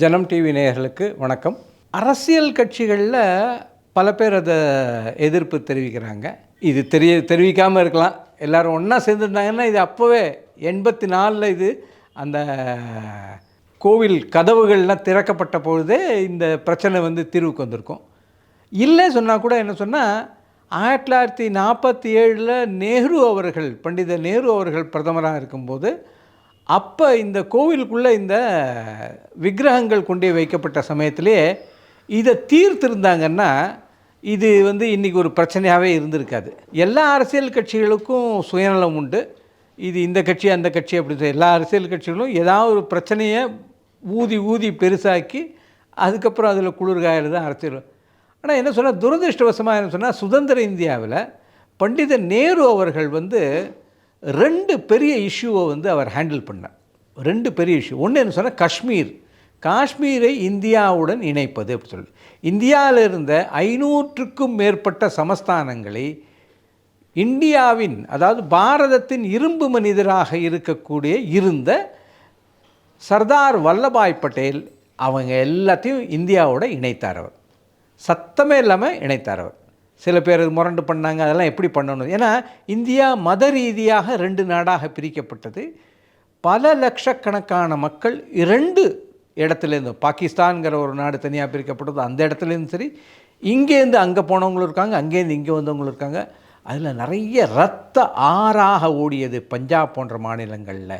ஜனம் டிவி நேயர்களுக்கு வணக்கம். அரசியல் கட்சிகளில் பல பேர் அதை எதிர்ப்பு தெரிவிக்கிறாங்க. இது தெரிய தெரிவிக்காமல் இருக்கலாம். எல்லாரும் ஒன்றா சேர்ந்துருந்தாங்கன்னா இது அப்போவே எண்பத்தி நாலில் இது அந்த கோவில் கதவுகள்லாம் திறக்கப்பட்ட பொழுதே இந்த பிரச்சனை வந்து தீர்வுக்கு வந்திருக்கும். இல்லை சொன்னால் கூட என்ன சொன்னால் ஆயிரத்தி தொள்ளாயிரத்தி நாற்பத்தி ஏழில் நேரு அவர்கள் பண்டித நேரு அவர்கள் பிரதமராக இருக்கும்போது அப்போ இந்த கோவிலுக்குள்ளே இந்த விக்கிரகங்கள் கொண்டு வைக்கப்பட்ட சமயத்திலே இதை தீர்த்திருந்தாங்கன்னா இது வந்து இன்றைக்கி ஒரு பிரச்சனையாகவே இருந்திருக்காது. எல்லா அரசியல் கட்சிகளுக்கும் சுயநலம் உண்டு. இது இந்த கட்சி அந்த கட்சி அப்படி எல்லா அரசியல் கட்சிகளும் ஏதாவது ஒரு பிரச்சனையை ஊதி ஊதி பெருசாக்கி அதுக்கப்புறம் அதில் குளிர்காயில் தான் அரசியல். ஆனால் என்ன சொன்னால் துரதிருஷ்டவசமாக என்ன சொன்னால் சுதந்திர இந்தியாவில் பண்டித நேரு அவர்கள் வந்து ரெண்டு பெரிய இஷ்யூவை வந்து அவர் ஹேண்டில் பண்ணார். ரெண்டு பெரிய இஷ்யூ. ஒன்று என்ன சொன்னால் காஷ்மீர். காஷ்மீரை இந்தியாவுடன் இணைப்பது அப்படி சொல்லி. இந்தியாவில் இருந்த ஐநூற்றுக்கும் மேற்பட்ட சமஸ்தானங்களை இந்தியாவின் அதாவது பாரதத்தின் இரும்பு மனிதராக இருக்கக்கூடிய இருந்த சர்தார் வல்லபாய் பட்டேல் அவங்க எல்லாத்தையும் இந்தியாவோட இணைத்தார் அவர். சத்தமே இல்லாமல் இணைத்தார் அவர். சில பேர் முரண்டு பண்ணாங்க அதெல்லாம் எப்படி பண்ணணும்? ஏன்னா இந்தியா மத ரீதியாக ரெண்டு நாடாக பிரிக்கப்பட்டது. பல லட்சக்கணக்கான மக்கள் இரண்டு இடத்துலேருந்து பாகிஸ்தான்கிற ஒரு நாடு தனியாக பிரிக்கப்பட்டது அந்த இடத்துலேருந்து சரி இங்கேருந்து அங்கே போனவங்களும் இருக்காங்க அங்கேருந்து இங்கே வந்தவங்களும் இருக்காங்க. அதில் நிறைய ரத்த ஆறாக ஓடியது பஞ்சாப் போன்ற மாநிலங்களில்.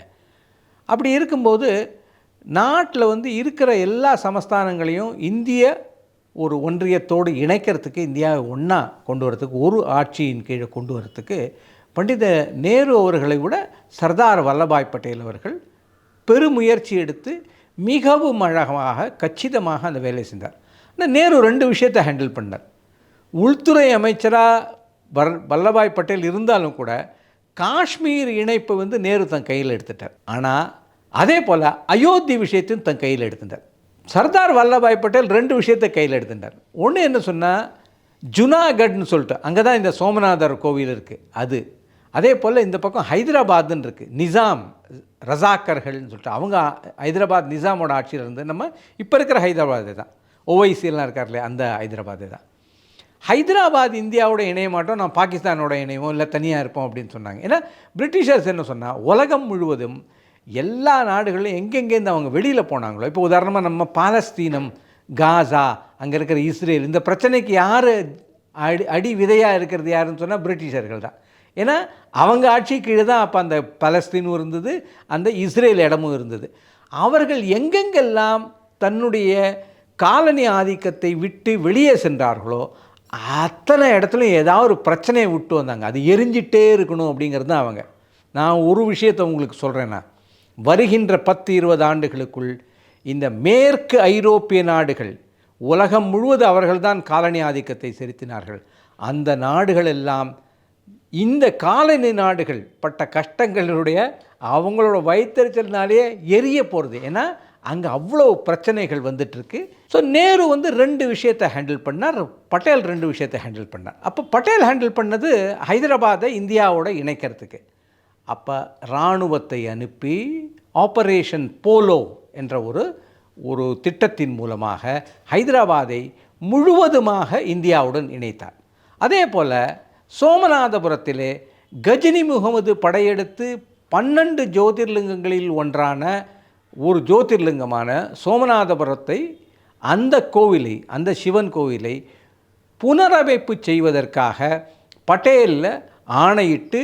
அப்படி இருக்கும்போது நாட்டில் வந்து இருக்கிற எல்லா சமஸ்தானங்களையும் இந்திய ஒரு ஒன்றியத்தோடு இணைக்கிறதுக்கு இந்தியாவை ஒன்றா கொண்டு வரதுக்கு ஒரு ஆட்சியின் கீழே கொண்டு வரத்துக்கு பண்டித நேரு அவர்களை விட சர்தார் வல்லபாய் பட்டேல் அவர்கள் பெருமுயற்சி எடுத்து மிகவும் அழகாக கச்சிதமாக அந்த வேலையை செஞ்சார். ஆனால் நேரு ரெண்டு விஷயத்தை ஹேண்டில் பண்ணார். உள்துறை அமைச்சராக வர் வல்லபாய் பட்டேல் இருந்தாலும் கூட காஷ்மீர் இணைப்பை வந்து நேரு தன் கையில் எடுத்துட்டார். ஆனால் அதே போல் அயோத்தி விஷயத்தையும் தன் கையில் எடுத்துட்டார். சர்தார் வல்லபாய் பட்டேல் ரெண்டு விஷயத்தை கையில் எடுத்துட்டார். ஒன்று என்ன சொன்னால் ஜுனாகட்னு சொல்லிட்டு அங்கே தான் இந்த சோமநாதர் கோவில் இருக்குது அது. அதே போல் இந்த பக்கம் ஹைதராபாத்னு இருக்குது நிசாம் ரசாக்கர்கள்னு சொல்லிட்டு அவங்க ஹைதராபாத் நிசாமோட ஆட்சியில் இருந்து நம்ம இப்போ இருக்கிற ஹைதராபாத் தான். ஓவைசிலாம் இருக்கார் இல்லையா அந்த ஹைதராபாத் தான். ஹைதராபாத் இந்தியாவோட இணைய மாட்டோம் நான் பாகிஸ்தானோட இணையமோ இல்லை தனியாக இருப்போம் அப்படின்னு சொன்னாங்க. ஏன்னா பிரிட்டிஷர்ஸ் என்ன சொன்னால் உலகம் முழுவதும் எல்லா நாடுகளிலும் எங்கெங்கேருந்து அவங்க வெளியில் போனாங்களோ இப்போ உதாரணமாக நம்ம பாலஸ்தீனம் காசா அங்கே இருக்கிற இஸ்ரேல் இந்த பிரச்சனைக்கு யார் அடி அடி விதையாக இருக்கிறது யாருன்னு சொன்னால் பிரிட்டிஷர்கள் தான். ஏன்னா அவங்க ஆட்சி கீழே தான் அப்போ அந்த பலஸ்தீனும் இருந்தது அந்த இஸ்ரேல் இடமும் இருந்தது. அவர்கள் எங்கெங்கெல்லாம் தன்னுடைய காலனி ஆதிக்கத்தை விட்டு வெளியே சென்றார்களோ அத்தனை இடத்துலையும் ஏதாவது ஒரு பிரச்சனையை விட்டு வந்தாங்க. அது எரிஞ்சிட்டே இருக்கணும் அப்படிங்கிறது தான் அவங்க. நான் ஒரு விஷயத்தை உங்களுக்கு சொல்கிறேன்னா வருகின்ற பத்து இருபது ஆண்டுகளுக்குள் இந்த மேற்கு ஐரோப்பிய நாடுகள் உலகம் முழுவதும் அவர்கள்தான் காலனி ஆதிக்கத்தை செலுத்தினார்கள். அந்த நாடுகள் எல்லாம் இந்த காலனி நாடுகள் பட்ட கஷ்டங்களுடைய அவங்களோட வயிற்றுச்சல்னாலே எரிய போகிறது ஏன்னா அங்கே அவ்வளோ பிரச்சனைகள் வந்துட்டுருக்கு. ஸோ நேரு வந்து ரெண்டு விஷயத்தை ஹேண்டில் பண்ணார். பட்டேல் ரெண்டு விஷயத்தை ஹேண்டில் பண்ணார். அப்போ பட்டேல் ஹேண்டில் பண்ணது ஹைதராபாத்தை இந்தியாவோட இணைக்கிறதுக்கு. அப்போ இராணுவத்தை அனுப்பி ஆப்பரேஷன் போலோ என்ற ஒரு ஒரு திட்டத்தின் மூலமாக ஹைதராபாத்தை முழுவதுமாக இந்தியாவுடன் இணைத்தார். அதே போல் சோமநாதபுரத்திலே கஜினி முகமது படையெடுத்து பன்னெண்டு ஜோதிர்லிங்கங்களில் ஒன்றான ஒரு ஜோதிர்லிங்கமான சோமநாதபுரத்தை அந்த கோவிலை அந்த சிவன் கோவிலை புனரமைப்பு செய்வதற்காக பட்டேலில் ஆணையிட்டு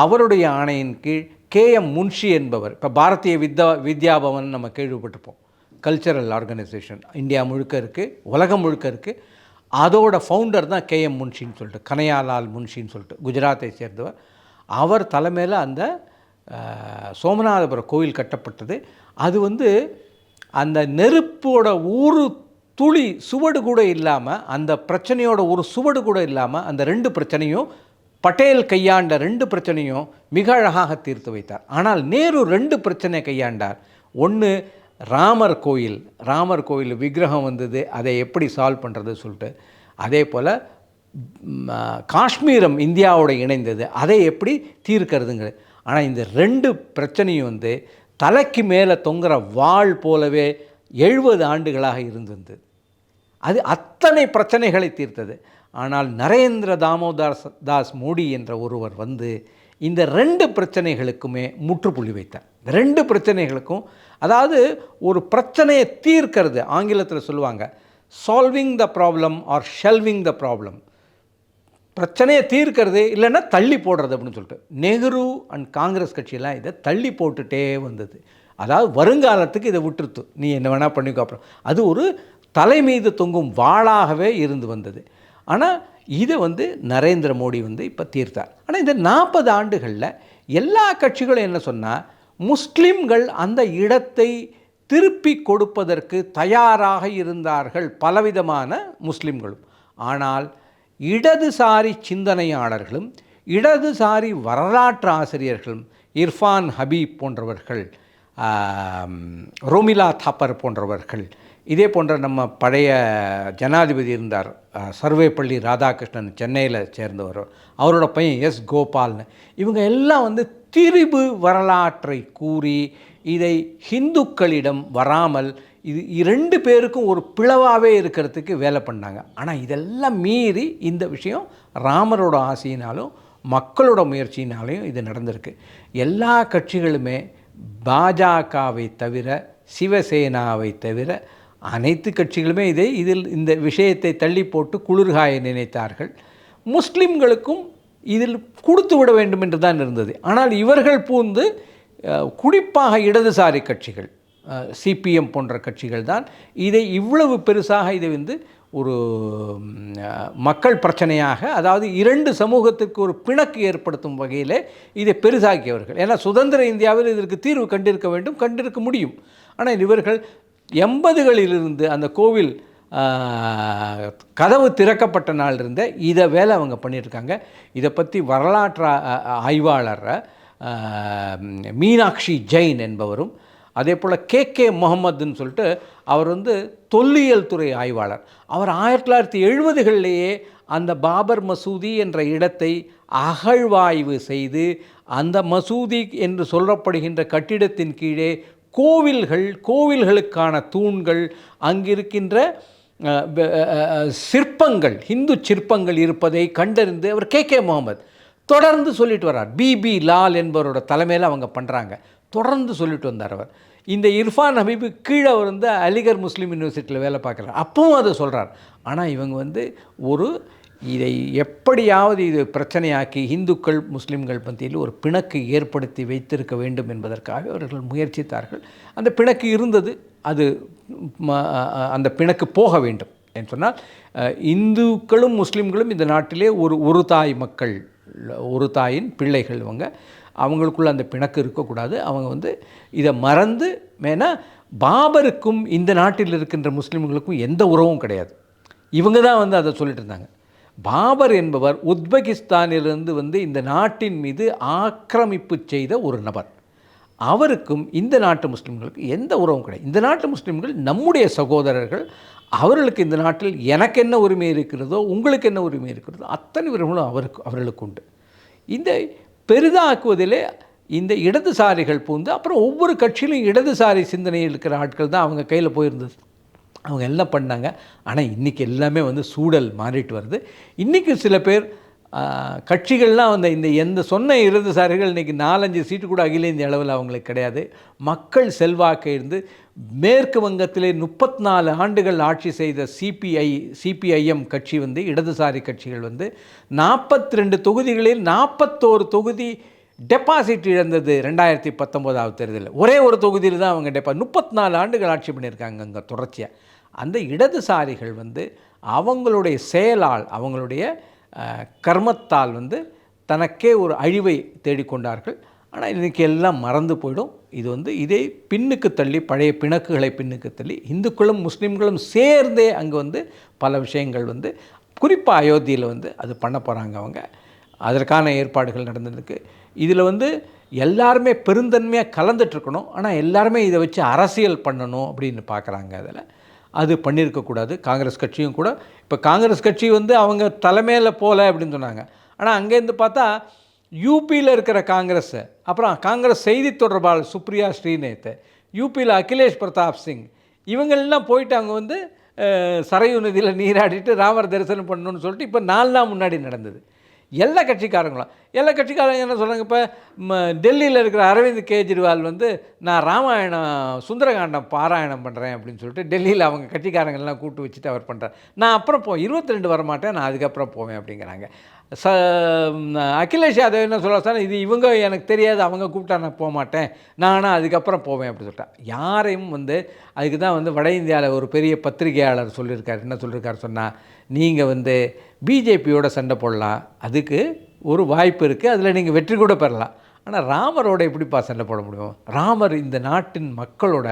அவருடைய ஆணையின் கீழ் கே எம் முன்ஷி என்பவர் இப்போ பாரதிய வித்யா வித்யாபவன் நம்ம கேள்விப்பட்டிருப்போம். கல்ச்சரல் ஆர்கனைசேஷன் இந்தியா முழுக்க இருக்குது உலகம் முழுக்க இருக்குது அதோட ஃபவுண்டர் தான் கே எம் முன்ஷின்னு சொல்லிட்டு கனையாலால் முன்ஷின்னு சொல்லிட்டு குஜராத்தை சேர்ந்தவர். அவர் தலைமையில் அந்த சோமநாதபுர சோமநாதபுரம் கோயில் கட்டப்பட்டது. அது வந்து அந்த நெருப்போட ஒரு துளி சுவடு கூட இல்லாமல் அந்த பிரச்சனையோட ஒரு சுவடு கூட இல்லாமல் அந்த ரெண்டு பிரச்சனையும் பட்டேல் கையாண்ட ரெண்டு பிரச்சனையும் மிக அழகாக தீர்த்து வைத்தார். ஆனால் நேரு ரெண்டு பிரச்சனை கையாண்டார். ஒன்று ராமர் கோயில். ராமர் கோயில் விக்கிரகம் வந்தது அதை எப்படி சால்வ் பண்ணுறது சொல்லிட்டு. அதே போல் காஷ்மீரம் இந்தியாவோட இணைந்தது அதை எப்படி தீர்க்கிறதுங்கிறது. ஆனால் இந்த ரெண்டு பிரச்சனையும் வந்து தலைக்கு மேலே தொங்குற வாள் போலவே எழுபது ஆண்டுகளாக இருந்திருந்தது அது அத்தனை பிரச்சனைகளை தீர்த்தது. ஆனால் நரேந்திர தாமோதாஸ் தாஸ் மோடி என்ற ஒருவர் வந்து இந்த ரெண்டு பிரச்சனைகளுக்குமே முற்றுப்புள்ளி வைத்தார். இந்த ரெண்டு பிரச்சனைகளுக்கும் அதாவது ஒரு பிரச்சனையை தீர்க்கிறது ஆங்கிலத்தில் சொல்லுவாங்க solving the problem or shelving the problem பிரச்சனையை தீர்க்கிறது இல்லைன்னா தள்ளி போடுறது அப்படின்னு சொல்லிட்டு. நெஹ்ரு அண்ட் காங்கிரஸ் கட்சியெல்லாம் இதை தள்ளி போட்டுகிட்டே வந்தது. அதாவது வருங்காலத்துக்கு இதை விட்டுருத்து. நீ என்ன வேணால் பண்ணிக்கோ அப்புறம். அது ஒரு தலை மீது தொங்கும் வாளாகவே இருந்து வந்தது. ஆனால் இதை வந்து நரேந்திர மோடி வந்து இப்போ தீர்த்தார். ஆனால் இந்த நாற்பது ஆண்டுகளில் எல்லா கட்சிகளும் என்ன சொன்னால் முஸ்லிம்கள் அந்த இடத்தை திருப்பி கொடுப்பதற்கு தயாராக இருந்தார்கள் பலவிதமான முஸ்லிம்களும். ஆனால் இடதுசாரி சிந்தனையாளர்களும் இடதுசாரி வரலாற்று ஆசிரியர்களும் இர்ஃபான் ஹபீப் போன்றவர்கள் ரோமிலா தாப்பர் போன்றவர்கள் இதே போன்ற நம்ம பழைய ஜனாதிபதி இருந்தார் சர்வேபள்ளி சர்வேப்பள்ளி ராதாகிருஷ்ணன் சென்னையில் சேர்ந்தவர். அவரோட பையன் எஸ் கோபால்னு. இவங்க எல்லாம் வந்து திரிபு வரலாற்றை கூறி இதை ஹிந்துக்களிடம் வராமல் இது இரண்டு பேருக்கும் ஒரு பிளவாகவே இருக்கிறதுக்கு வேலை பண்ணாங்க. ஆனால் இதெல்லாம் மீறி இந்த விஷயம் ராமரோட ஆசையினாலும் மக்களோட முயற்சியினாலையும் இது நடந்திருக்கு. எல்லா கட்சிகளுமே பாஜகவை தவிர சிவசேனாவை தவிர அனைத்து கட்சிகளுமே இதை இதில் இந்த விஷயத்தை தள்ளி போட்டு குளிர்காய நினைத்தார்கள். முஸ்லிம்களுக்கும் இதில் கொடுத்து விட வேண்டும் என்று தான் இருந்தது. ஆனால் இவர்கள் பூந்து குறிப்பாக இடதுசாரி கட்சிகள் சிபிஎம் போன்ற கட்சிகள் தான் இதை இவ்வளவு பெருசாக இதை வந்து ஒரு மக்கள் பிரச்சனையாக அதாவது இரண்டு சமூகத்திற்கு ஒரு பிணக்கு ஏற்படுத்தும் வகையில் இதை பெருசாக்கியவர்கள் ஏன்னா சுதந்திர இந்தியாவில் இதற்கு தீர்வு கண்டிருக்க வேண்டும் கண்டிருக்க முடியும். ஆனால் இவர்கள் எண்பதுகளிலிருந்து அந்த கோவில் கதவு திறக்கப்பட்ட நாள் இருந்த இதை வேலை அவங்க பண்ணியிருக்காங்க. இதை பற்றி வரலாற்று ஆய்வாளர் மீனாட்சி ஜெயின் என்பவரும் அதே போல் கே கே முகமதுன்னு சொல்லிட்டு அவர் வந்து தொல்லியல் துறை ஆய்வாளர். அவர் ஆயிரத்தி தொள்ளாயிரத்தி எழுபதுகளிலேயே அந்த பாபர் மசூதி என்ற இடத்தை அகழ்வாய்வு செய்து அந்த மசூதி என்று சொல்லப்படுகின்ற கட்டிடத்தின் கீழே கோவில்கள் கோவில்களுக்கான தூண்கள் அங்கிருக்கின்ற சிற்பங்கள் ஹிந்து சிற்பங்கள் இருப்பதை கண்டறிந்து அவர் கே. கே. முகமது தொடர்ந்து சொல்லிட்டு வர்றார். பிபி லால் என்பவரோட தலைமையில் அவங்க பண்ணுறாங்க தொடர்ந்து சொல்லிட்டு வந்தார் அவர். இந்த இர்ஃபான் ஹபீபு கீழே அவர் வந்து அலிகர் முஸ்லீம் யூனிவர்சிட்டியில் வேலை பார்க்குறார். அப்பவும் அதை சொல்கிறார் ஆனால் இவங்க வந்து ஒரு இதை எப்படியாவது இது பிரச்சனையாக்கி இந்துக்கள் முஸ்லீம்கள் மத்தியில் ஒரு பிணக்கு ஏற்படுத்தி வைத்திருக்க வேண்டும் என்பதற்காக அவர்கள் முயற்சித்தார்கள். அந்த பிணக்கு இருந்தது அது அந்த பிணக்கு போக வேண்டும் என்று சொன்னால் இந்துக்களும் முஸ்லீம்களும் இந்த நாட்டிலே ஒரு ஒரு தாய் மக்கள் ஒரு தாயின் பிள்ளைகள் இவங்க. அவங்களுக்குள்ள அந்த பிணக்கு இருக்கக்கூடாது. அவங்க வந்து இதை மறந்து மேனா பாபருக்கும் இந்த நாட்டில் இருக்கின்ற முஸ்லீம்களுக்கும் எந்த உறவும் கிடையாது. இவங்க தான் வந்து அதை சொல்லிட்டு இருந்தாங்க. பாபர் என்பவர் உஸ்பெகிஸ்தானிலிருந்து வந்து இந்த நாட்டின் மீது ஆக்கிரமிப்பு செய்த ஒரு நபர். அவருக்கும் இந்த நாட்டு முஸ்லீம்களுக்கு எந்த உறவும் கிடையாது. இந்த நாட்டு முஸ்லீம்கள் நம்முடைய சகோதரர்கள் அவர்களுக்கு இந்த நாட்டில் எனக்கு என்ன உரிமை இருக்கிறதோ உங்களுக்கு என்ன உரிமை இருக்கிறதோ அத்தனை உரிமைகளும் அவருக்கு அவர்களுக்கு உண்டு. இந்த பெரிதாக்குவதிலே இந்த இடதுசாரிகள் பூந்து அப்புறம் ஒவ்வொரு கட்சியிலும் இடதுசாரி சிந்தனையில் இருக்கிற ஆட்கள் தான் அவங்க கையில் போயிருந்தது. அவங்க எல்லாம் பண்ணாங்க. ஆனால் இன்றைக்கி எல்லாமே வந்து சூழல் மாறிட்டு வருது. இன்றைக்கி சில பேர் கட்சிகள்லாம் வந்து இந்த எந்த சொன்ன இடதுசாரிகள் இன்றைக்கி நாலஞ்சு சீட்டு கூட அகில இந்திய அளவில் அவங்களுக்கு கிடையாது. மக்கள் செல்வாக்கு இருந்து மேற்கு வங்கத்திலே முப்பத்தி நாலு ஆண்டுகள் ஆட்சி செய்த சிபிஐ சிபிஐஎம் கட்சி வந்து இடதுசாரி கட்சிகள் வந்து நாற்பத்தி ரெண்டு தொகுதிகளில் நாற்பத்தோரு தொகுதி டெபாசிட் இழந்தது ரெண்டாயிரத்தி பத்தொம்போதாவது தேர்தலில். ஒரே ஒரு தொகுதியில் தான் அவங்க டெபா முப்பத்தி நாலு ஆண்டுகள் ஆட்சி பண்ணியிருக்காங்க அங்கே தொடர்ச்சியாக அந்த இடதுசாரிகள் வந்து அவங்களுடைய செயலால் அவங்களுடைய கர்மத்தால் வந்து தனக்கே ஒரு அழிவை தேடிக்கொண்டார்கள். ஆனால் இன்றைக்கி எல்லாம் மறந்து போயிடும். இது வந்து இதை பின்னுக்கு தள்ளி பழைய பிணக்குகளை பின்னுக்கு தள்ளி இந்துக்களும் முஸ்லீம்களும் சேர்ந்தே அங்கே வந்து பல விஷயங்கள் வந்து குறிப்பாக அயோத்தியில் வந்து அது பண்ண போகிறாங்க அவங்க. அதற்கான ஏற்பாடுகள் நடந்திருக்கு. இதில் வந்து எல்லாருமே பெருந்தன்மையாக கலந்துட்டுருக்கணும் ஆனால் எல்லாருமே இதை வச்சு அரசியல் பண்ணணும் அப்படின்னு பார்க்குறாங்க அதில். அது பண்ணியிருக்கக்கூடாது. காங்கிரஸ் கட்சியும் கூட. இப்போ காங்கிரஸ் கட்சி வந்து அவங்க தலைமையில் போகல அப்படின்னு சொன்னாங்க. ஆனால் அங்கேருந்து பார்த்தா யூபியில் இருக்கிற காங்கிரஸ் அப்புறம் காங்கிரஸ் செய்தி தொடர்பாளர் சுப்ரியா ஸ்ரீநேத் யூபியில் அகிலேஷ் பிரதாப் சிங் இவங்கெல்லாம் போயிட்டு அங்கே வந்து சரையு நதியில் நீராடிட்டு ராமர் தரிசனம் பண்ணணும்னு சொல்லிட்டு இப்போ நாலு நாள் முன்னாடி நடந்தது. எல்லா கட்சிக்காரங்களும். எல்லா கட்சிக்காரங்க என்ன சொல்கிறாங்க இப்போ டெல்லியில் இருக்கிற அரவிந்த் கெஜ்ரிவால் வந்து நான் ராமாயணம் சுந்தரகாண்டம் பாராயணம் பண்ணுறேன் அப்படின்னு சொல்லிட்டு டெல்லியில் அவங்க கட்சிக்காரங்கள்லாம் கூட்டு வச்சுட்டு அவர் பண்ணுறார் நான் அப்புறம் போ இருபத்தி ரெண்டு வரமாட்டேன் நான் அதுக்கப்புறம் போவேன் அப்படிங்கிறாங்க. ச அகிலேஷ் யாதவ் என்ன சொல்ல சார் இது இவங்க எனக்கு தெரியாது அவங்க கூப்பிட்டா நான் போக மாட்டேன் நானும் அதுக்கப்புறம் போவேன் அப்படி சொல்லிட்டேன் யாரையும் வந்து அதுக்கு தான் வந்து வட இந்தியாவில் ஒரு பெரிய பத்திரிகையாளர் சொல்லியிருக்கார். என்ன சொல்லியிருக்காரு சொன்னால் நீங்கள் வந்து பிஜேபியோட சண்டை போடலாம் அதுக்கு ஒரு வாய்ப்பு இருக்குது அதில் நீங்கள் வெற்றி கூட பெறலாம். ஆனால் ராமரோட எப்படிப்பா சண்டை போட முடியும்? ராமர் இந்த நாட்டின் மக்களோட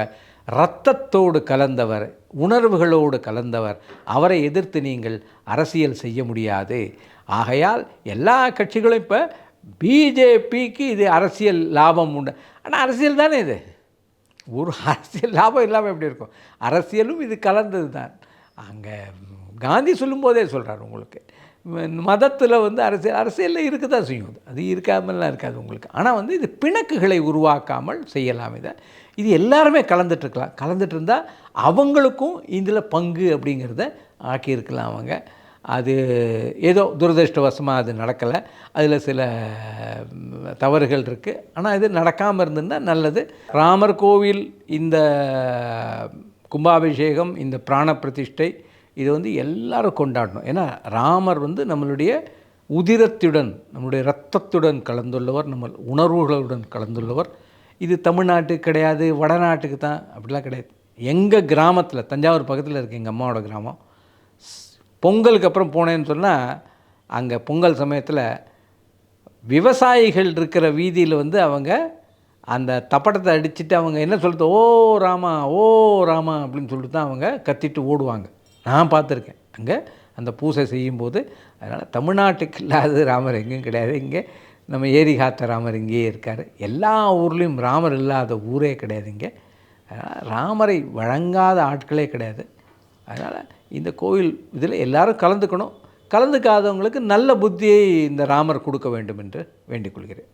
இரத்தத்தோடு கலந்தவர் உணர்வுகளோடு கலந்தவர். அவரை எதிர்த்து நீங்கள் அரசியல் செய்ய முடியாது. ஆகையால் எல்லா கட்சிகளும் இப்போ பிஜேபிக்கு இது அரசியல் லாபம் உண்டு. ஆனால் அரசியல் தானே இது? ஒரு அரசியல் லாபம் இல்லாமல் எப்படி இருக்கும்? அரசியலும் இது கலந்தது தான் அங்கே காந்தி சொல்லும்போதே சொல்கிறார் உங்களுக்கு. மதத்தில் வந்து அரசியல் அரசியலில் இருக்க தான் செய்யும் அது. இருக்காமல்லாம் இருக்காமலாம் இருக்காது உங்களுக்கு. ஆனால் வந்து இது பிணக்குகளை உருவாக்காமல் செய்யலாம் இதை இது எல்லாருமே கலந்துட்டுருக்கலாம் கலந்துட்டு இருந்தால் அவங்களுக்கும் இதில் பங்கு அப்படிங்கிறத ஆக்கியிருக்கலாம் அவங்க. அது ஏதோ துரதிருஷ்டவசமாக அது நடக்கலை. அதில் சில தவறுகள் இருக்குது ஆனால் இது நடக்காமல் இருந்திருந்தால் நல்லது. ராமர் கோவில் இந்த கும்பாபிஷேகம் இந்த பிராண பிரதிஷ்டை இது வந்து எல்லாரும் கொண்டாடணும். ஏன்னா ராமர் வந்து நம்மளுடைய உதிரத்துடன் நம்முடைய ரத்தத்துடன் கலந்துள்ளவர் நம்ம உணர்வுகளுடன் கலந்துள்ளவர். இது தமிழ்நாட்டுக்கு கிடையாது வடநாட்டுக்கு தான் அப்படிலாம் கிடையாது. எங்கள் கிராமத்தில் தஞ்சாவூர் பக்கத்தில் இருக்குது எங்கள் அம்மாவோட கிராமம் பொங்கலுக்கு அப்புறம் போனேன்னு சொன்னால் அங்கே பொங்கல் சமயத்தில் விவசாயிகள் இருக்கிற வீதியில் வந்து அவங்க அந்த தப்பட்டத்தை அடிச்சுட்டு அவங்க என்ன சொல்கிறது ஓ ராமா ஓ ராமா அப்படின்னு சொல்லிட்டு தான் அவங்க கத்திட்டு ஓடுவாங்க. நான் பார்த்துருக்கேன். அங்கே அந்த பூசை செய்யும்போது அதனால் தமிழ்நாட்டுக்கு இல்லாத ராமர் எங்கேயும் கிடையாது. இங்கே நம்ம ஏரி காத்த ராமர் இங்கேயே இருக்கார். எல்லா ஊர்லேயும் ராமர் இல்லாத ஊரே கிடையாது இங்கே. அதனால் ராமரை வழங்காத ஆட்களே கிடையாது. அதனால் இந்த கோயில் இதில் எல்லோரும் கலந்துக்கணும். கலந்துக்காதவங்களுக்கு நல்ல புத்தியை இந்த ராமர் கொடுக்க வேண்டும் என்று வேண்டிக் கொள்கிறேன்.